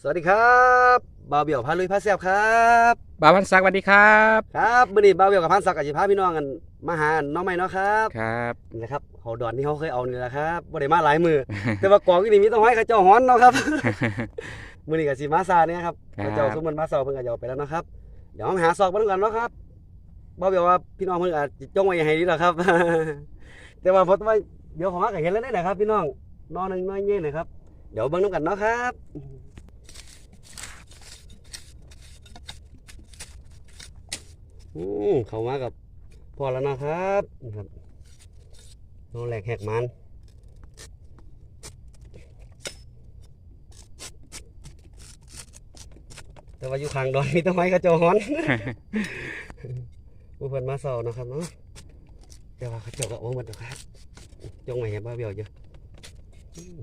สวัสดีครับบ่าวเบี่ยวพาลุยพาแซบครับบาวันศักดิ์สวัสดีครับครับมื้อนี้บ่าวเบี่ยวกับพันศักดิ์อาชีพาพี่น้องกันมาหาน้องใหม่เนาะครับครับนี่แหละครับเขาดอนที่เขาเคยเอานี่แหละครับบ่ได้มาหลายมือแต่ว่ากองที่นี่มีต้องให้เขาเจ้าฮ้อนเนาะครับมื้อนี้ก็สิมาซาเนี่ยครับครับเขาเจ้าซุมมันมาเซาเพิ่นก็จะเอาไปแล้วเนาะครับเดี๋ยวมาหาซอกมันกันเนาะครับบ่าวเบี่ยวว่าพี่น้องเพิ่นอาจจะจงไว้ให้ดีแล้วครับ แต่ว่าเพราะว่าเดี๋ยวของฮักก็เห็นแล้วได้นะครับ พี่น้องนอนหนึงน้อยเงี้ยนะครับเดี๋ยวเบิ่งนํกันเนาะครับ อืมเขามากับพอแล้วนะครับนะครับน้องแหลกแหกมันแต่ว่าอยู่ข้างดอนมีต้นไม้กระโจฮ้อนผู้เพิ่นมาเศร้านะครับเนาะแต่ว่าเขาเจ้าก็โอ้หมดแล้วครับจงไว้ให้บ้าเบี้ยวอยู่อืม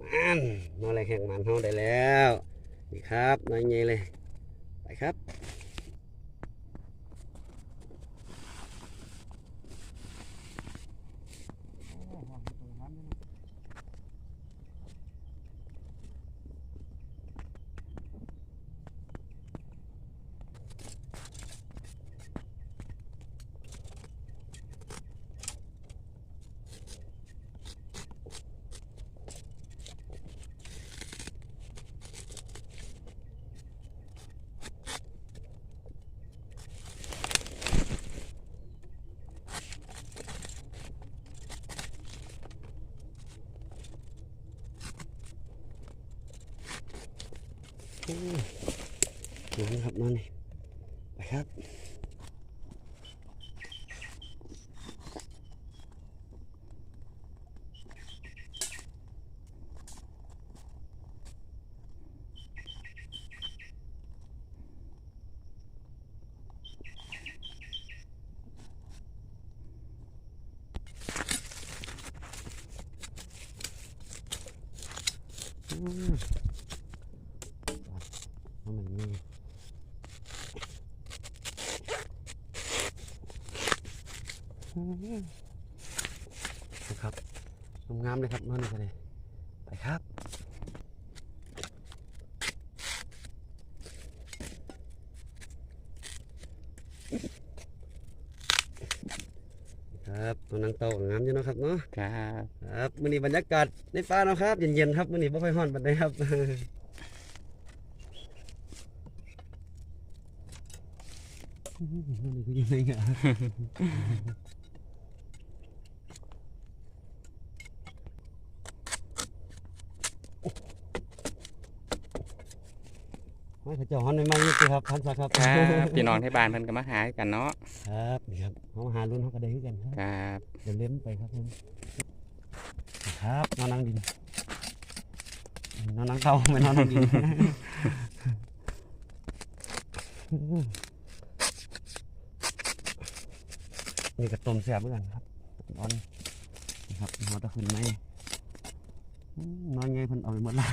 มันน้องแหลกแหกมันเฮาได้แล้ว นี่ครับน้อยเงี้ยเลย ไปครับ อืม นอนครับนอนนี่ไปครับ อืม เอามันนี่ นะครับงามๆเลยครับนอนนี่กันเลยไปครับครับตัวนังเต่างามอยู่เนาะครับเนาะครับครับมื้อนี้บรรยากาศในป่าเนาะครับเย็นๆครับมื้อนี้บ่ค่อยร้อนปานใดครับมื้อนี้ก็อยู่ในเหงาโอ้ยเขาเจ้าฮ้อนใหม่ๆนี่สิครับพันศักดิ์ครับครับพี่น้องที่บ้านเพิ่นก็มาหากันเนาะครับนี่ครับเขามาหารุ่นเขาก็ได้คือกันครับครับเดี๋ยวเล่มไปครับผมครับนอนนั่งดินนอนนั่งเตาไม่นอนนั่งดินนี่กระต้มแซ่บเหมือนกันครับนอนนะครับนอนตะขึ้นไหมอืมนอนไงเพิ่นเอาไปหมดละ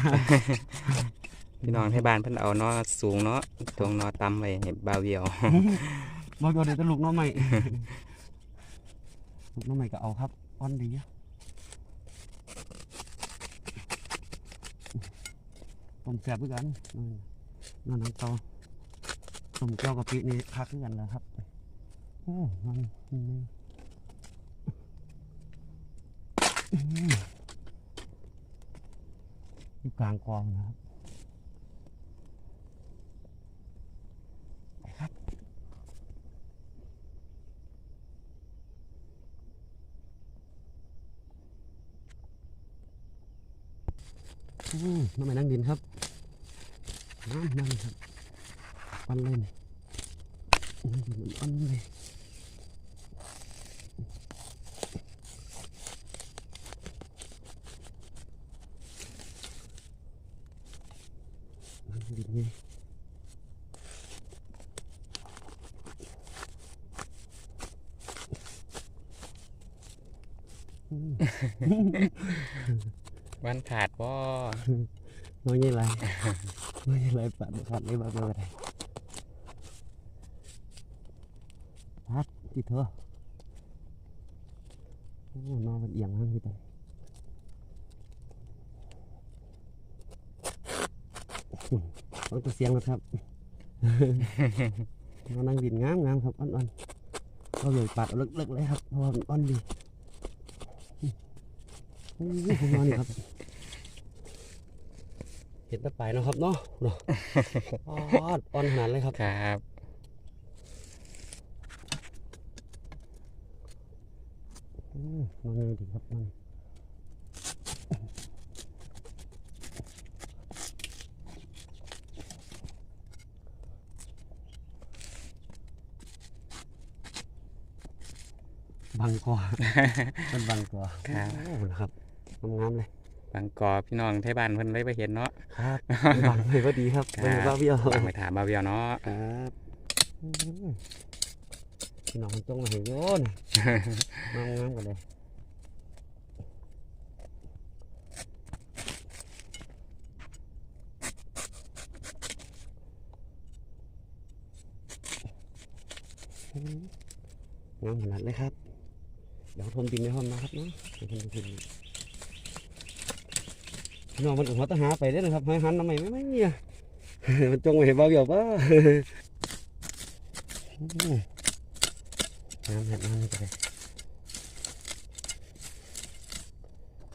พี่น้องที่บ้านเพิ่นเอาเนาะสูงเนาะตรงเนาะต่ำไว้ให้บาวเวียวบอกเอาเดี๋ยวจะลูกน้องใหม่ลูกน้องใหม่ก็เอาครับอ้อนดีอะต้มแซ่บเหมือนกันอืมนั่นน้ำเตาต้มเจ้ากะปินี่คักเหมือนกันเลยครับโอ้มันนี่อืมอยู่กลางกองนะครับไปครับ น้ำมันนั่งดินครับน้ำนั่งครับปันเล่นนั่งดินมันปั้ น้องยี่ไรน้องยี่ไรปัดปัดเลยมาเป็นอะไรพัดที่เธอโอ้นอนมันเอียงมากที่ไปฟังตัวเสียงนะครับนอนนั่งบินงามงามครับอ่อนๆนก็เลยปัดลึกๆเลยครับเพราะว่าอ่อนดี นอนนี่ครับ เห็นแตะปลายเนาะครับเนาะเนาะอ่อนอ่อนขนาดเลยครับครับอืมนอนยังดีครับนอนบังกอมันบังกอครับโอ้โหนะครับงามๆเลย บางกอพี่น้องไทบ้านเพิ่นเลยไปเห็นเนาะครับบังเลยก็ดีครับครับเป็นบ้าเบี้ยวบางไปถามบาเบียวเนาะครับอืมพี่น้องมันจงมาเห็นโยนงามงามๆกันเลยอืมงามขนาดเลยครับ เดี๋ยวทมดินในห้องนะครับเนาะเดี๋ยวทมดิน พี่น้องมันอุ่นหัวตะหาไปได้อนะครับให้หันทำไมไม่ไม่เนี่ยมันจงมาเห็นบ้าเบี้ยวป่ะน้ำเห็ดน้ำนี่ก็ได้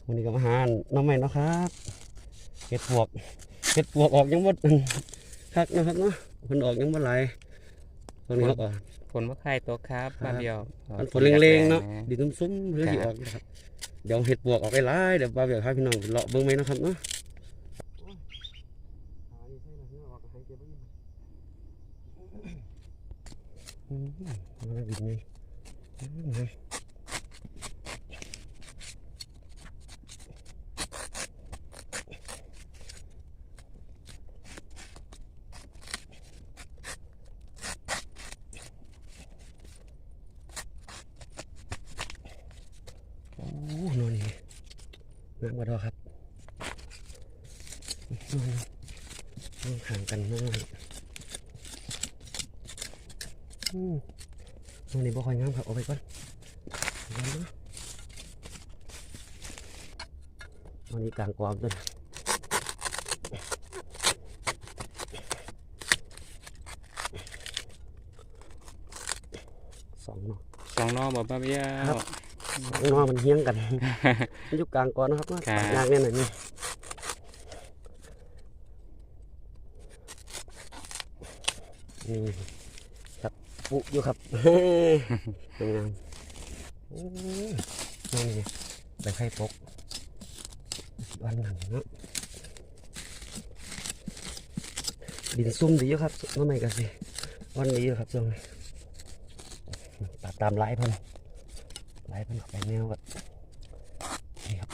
วันนี้ก็มาหาน้องใหม่เนาะครับเห็ดปวกเห็ดปวกออกยังหมดคักนะครับเนาะคนออกยังหมดหลายตรงนี้เขาก็ฝนบ่ใครตัวครับครับบาเบียวมันฝนเล็งๆเนาะดินซุ้มๆเรือที่ออกนะครับ เดี๋ยวเห็ดปวกออกไปหลายเดี๋ยวบ่าวเดี๋ยวพาพี่น้องเลาะเบิ้งไหมนะครับเนาะอืมมันน่ากินไหมอืม โอ้นอนนี่ น้ำกระดอครับนอนนอนห่างกันมากอืมนอนนี่บ่ค่อยงามครับเอาไปก่อนเอาไว้เนาะนอนนี่กลางกวางด้วยสองนาะสองนอบ่บาเบียวครับ นอนมันเฮี้ยงกันมันอยู่กลางก่อนนะครับว่าครับ ยากแน่หน่อยนี่นี่ครับปุอยู่ครับสวยงามโอ้ยนั่นนี่ใบไข่ปกวันหนังเนาะดินซุ่มดีอยู่ครับน้องใหม่กันสิวันดีอยู่ครับช่วงนี้ตัดตามลายเพัน ไล่มันออกไปแนวแบบนี่ครับ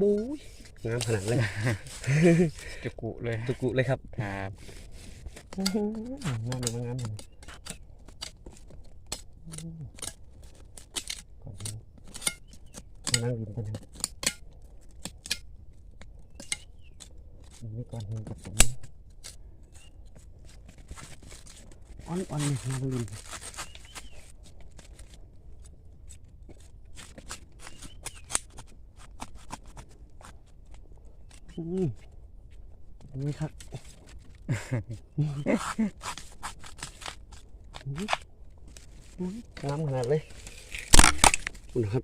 บู๊ยงามขนาดเลยจุกุเลยตุกุเลยครับครับงามเลยมันงามเลยก่อนนี้มานั่งดินกันนะนี่ก่อนหนึ่งกับผม อ่อนๆเลยมานั่งดินอืมนี่ครับอืมอืมงามขนาดเลยคุณนะครับ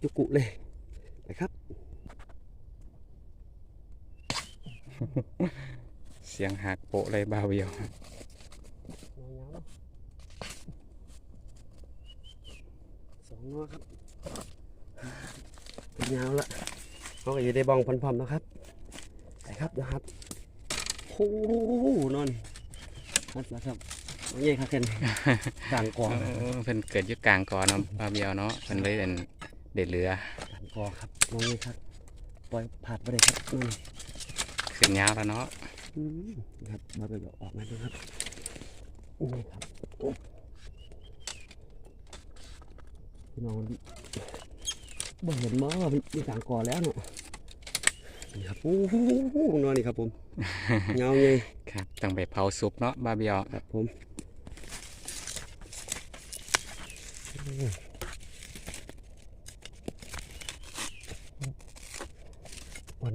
จุกุเลยไปครับ เสียงหักโปะเลยบาเบียว สองงอ ครับเป็นยาวละเขาก็อยู่ในบ้องพันๆนะครับไปครับเดี๋ยวครับโอ้โหนอนนัดละครับโอ้ยครับเคนกลางกอเออเพิ่นเกิดอยู่กลางกอเนาะบาเบียวเนาะเพิ่นเลยเป็นเด็ดเรือกลางกอครับน้องนี่ครับปล่อยผ่านไปเลยครับนี่ขึ้นยาวแล้วเนาะอืมครับมาไปแบบออกมาดูครับนี่ครับโอ้ พี่น้องบ่เห็นมั้ว่ามันมีกลางก่อแล้วเนาะนี่ครับโอ้โหนอนนี่ครับผมเงาไงครับต้องไปเผาซุปเนาะบาเบียครับผมอ่อน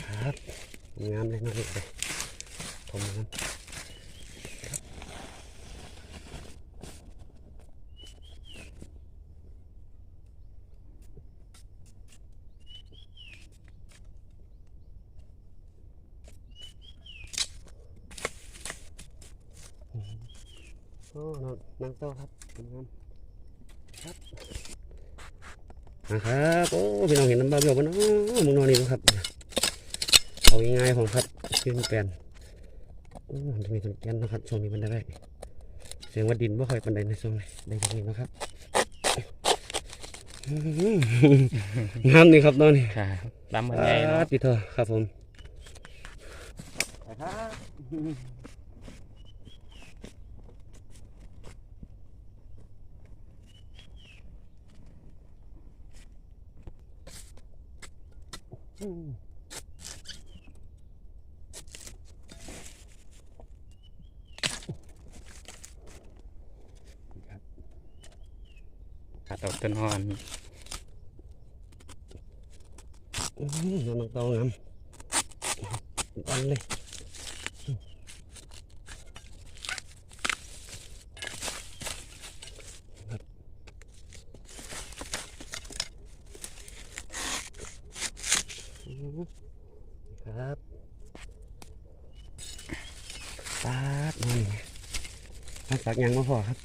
ครับงามเลยนะลูกเลยผมงามโอ้ นอนนั่งโต๊ะครับผมงามครับนะครับโอ้พี่น้องเห็นน้ำบาเบี้ยวปะเนาะมึงนอนนี่นะครับเอาง่ายๆของครับขึ้นแปลนโอ้มันจะมีต้นแกนนะครับช่วงนี้มันได้ได้เสียงว่าดินไม่ค่อยปันใดในช่วงนี้ได้ตรงนี้นะครับอื้อหืองามนี่ครับนอนนี่ครับลำมันใหญ่เนาะปีเถอะครับผมครับ ตัดเอาต้นอ่อนอื้อหือน้องเตางามอันเลยครับอื้อครับปาดนี่มาสั กยังมาพอครับ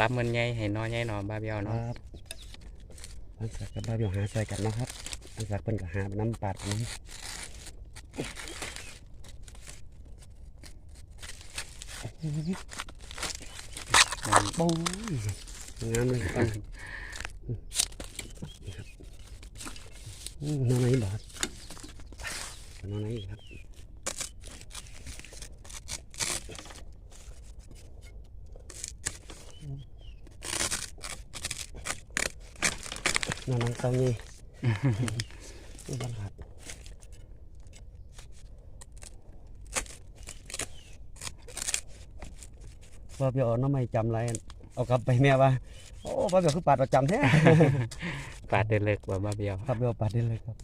ลำมันใหญ่ให้น้อยใหญ่หนอบาเบียวคเนาะรับอันสักกับบ้าเบี้ยวหาใส่กันเนาะครับอันสักเพิ่นก็หาน้ำปาดน้ำปูงามเลยอันนี่ครับอืมนอนไหนบอสนอนไหนอีกครับ นอนนังเตานี่นี่บังคับว่าเบี้ยวเอาน้ำไม่จำไรเอากลับไปแม่ว่าโอ้ว่าเบี้ยวคือปาดประจำแท้ปาดเดือเลิกบ่บาเบียวครับเบี้ยวปาดได้เลยครับ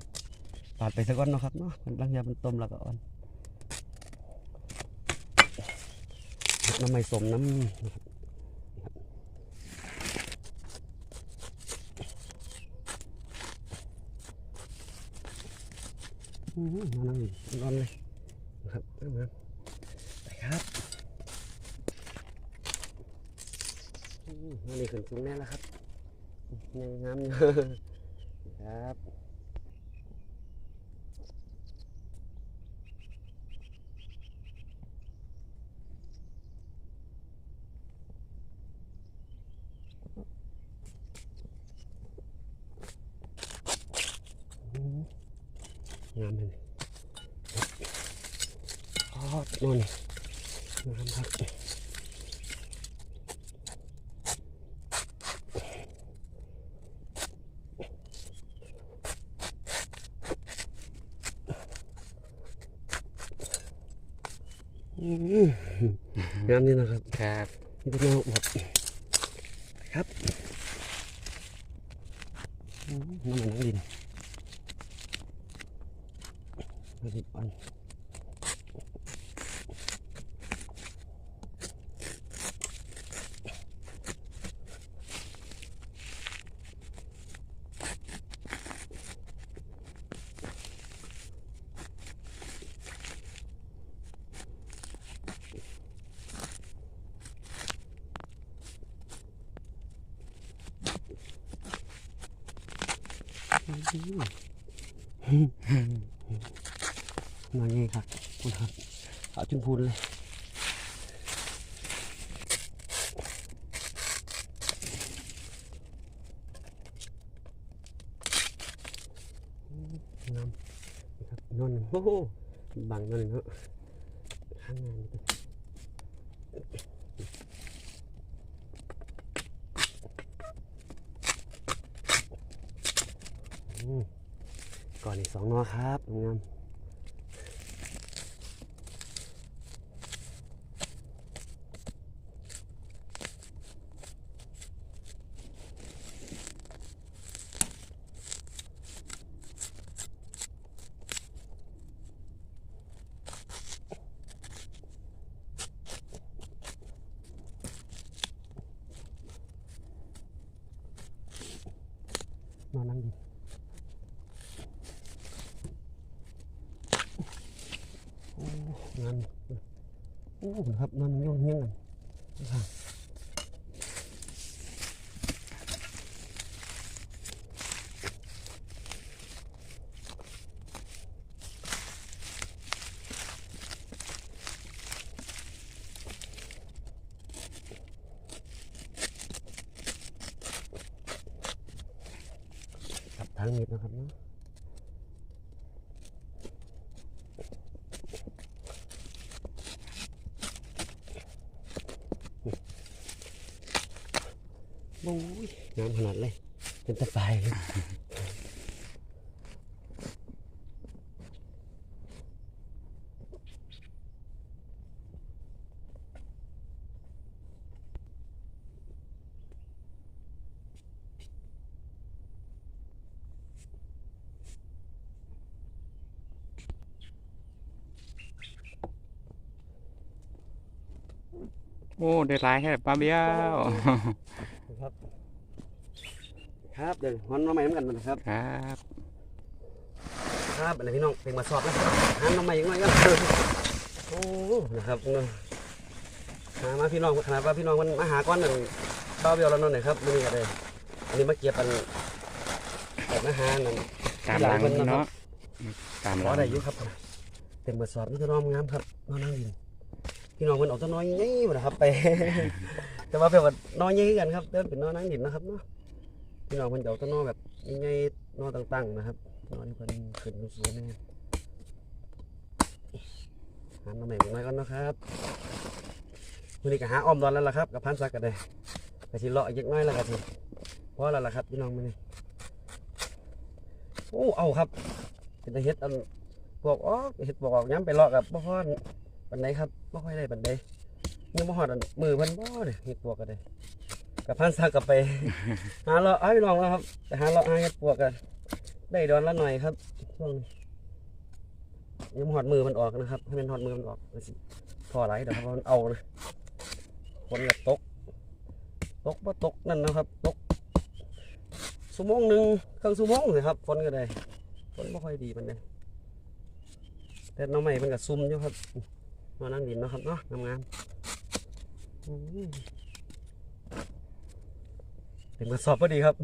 ปาดไปสักวันเนาะครับเนาะมันบางอย่างมันต้มแล้วก็อ่อนน้ำไม่สมน้ำนะครับอื้อหือ มานั่งนอนเลยนะครับเอามาไปครับนี่ขึ้นสูงแน่แล้วครับในน้ำครับ งามเลย อ๋อนู่นงามครับอืมงามนี่นะครับครับนี่เป็นแนวอวบครับอืมน้ำมันน้ำดินน้ำดินอ่อน มาไงครับคุณครับเอาจนพูนเลยงามนะครับนอนโอ้โหบังนอนเนาะข้างหน้านี่เป็นอืมก่อนอีกสองนอครับงาม นั่งดินโอ้งานโอ้ ครับนั่นย่องเงี้ยงกันครับทางนี้นะครับเนาะโอ้ย งามขนาดเลย เป็นตะไคร้เลยโอ้ ได้หลายแค่ปลาเบี้ยว ครับครับเดี๋ยวมันมาใหม่เหมือนกันนะครับ ครับครับอะไรพี่น้องเป็นมาสอบนะหันมาใหม่ยังไงก็โอ้นะครับเนาะหามาพี่น้องขนาดว่าพี่น้องมันมาหาก้อนหนึ่งเบ้าเบี้ยวแล้วนั่นหน่อยครับมื้อนี้ก็เลยอันนี้มาเก็บอันแบบอาหารนั่นตามหลังเนาะตามหขลัองได้อยู่ครับเต็มเบิดสอบนี่ก็น้อมงามครับน้องนั่งดินพี่น้องมันออกตัวน้อยยี่หมดนะครับไป แต่ว่าแบบว่าน้อยยี่กันครับเดินเป็นน้องนั่งดินนะครับเนาะ พี่น้องมันจะเอาตัวน้อแบบใหญ่ๆนอต่างๆนะครับนอยนี่เป็นขึ้นสูงๆนี่หามาใหม่น้อยก่อนนะครับวันนี้ก็หาอ้อมดอนแล้วล่ะครับกับพันซักกันเลยกะสิเลาะอีกน้อยแล้วกันสิพราะอแล้วล่ะครับพี่น้องมื้อนี้โอ้เอาครับเป็นเฮ็ดอันพวกออกเฮ็ดพวกออกย้ำไปเลาะกับบ่ฮอดปันไดครับบ่ค่อยได้ปันไดยังบ่ฮอดอันมือเพิ่นบ่เด้เฮ็ดพวกก็ได้ กับพันซักกับไป หาเลาะเอาพี่น้องแล้วครับไปหาเลาะหาเฮ็ดพวกกัน ได้ดอนละหน่อยครับช่วงนี้ยังบ่ฮอดมือมันออกนะครับ ให้มันฮอดมือมันออกมันสิพอหลายเดี๋ยวครับเพราะมันเอานะฝนก็ตก ตกบ่ตกนั่นนะครับ ตกชั่วโมงหนึงครึ่งชั่วโมงเลยครับฝนก็ได้ฝนไม่ค่อยดีมันเลยแต่หน้องใหม่มันก็ซุ่มอยู่ครับมานั่งดินเนาะครับเนาะงามๆ อืมเป็นกระสอบพอดีครับ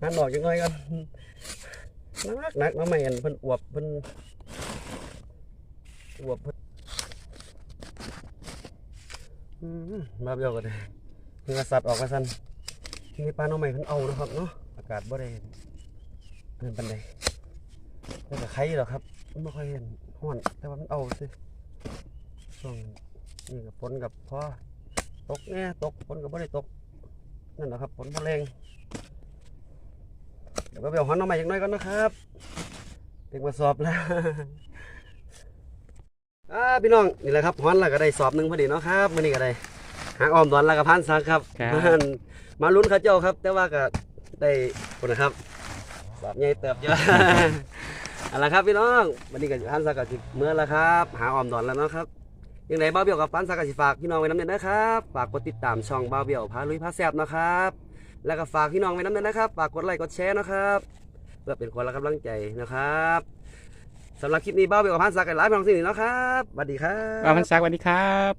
งานดอกยังไงกันนักนักน้องใหม่อันเพิ่นอวบเพิ่นอวบเพิ่นมาเบี้ยวกันเลยเพิ่นกระสัดออกมาสั่นทีนี่ปลาน้องใหม่เพิ่นเอานะครับเนาะอากาศบ่ได้เพิ่นปันใดมันก็ไข่หรอครับไม่ค่อยเห็นห้อนแต่ว่ามันเอาสิช่วงนี้กับฝนกับพ่อตกแน่ตกฝนกับไม่ได้ตก นั่นแหละครับฝนบ่แรงเดี๋ยวก็ไปเอาหอนน้องใหม่อีกหน้อยก่อนนะครับเด็กมาสอบแล้วอ่าพี่น้องนี่แหละครับหอนแล้วก็ได้สอบหนึ่งพอดีเนาะครับมื่อนี้ก็ได้หางอ้อมดอนแล้วก็พันซักครับครับมาลุ้นเขาเจ้าครับ แต่ว่าก็ได้คนนะครับสอบใหญ่เติบเยอะ เอาละครับพี่น้องวันนี้ก็พันสักกะสิเมื่อแล้วครับ หาออมดอนแล้วเนาะครับ ยังไงบ้าวเบี้ยวกับพันสักกะสิฝากพี่น้องไว้น้ำเน็ตนะครับฝากกดติดตามช่องบ้าวเบี้ยวพาลุยพาแซบนะครับ แล้วก็ฝากพี่น้องไว้น้ำเน็ตนะครับฝากกดไลค์กดแชร์นะครับเพื่อเป็นคนละกำลังใจนะครับสำหรับคลิปนี้บ้าวเบี้ยวกับพันสักกะลาไปลองสิ่งนี้นะครับสวัสดีครับบ้าพันซักสวัสดีครับ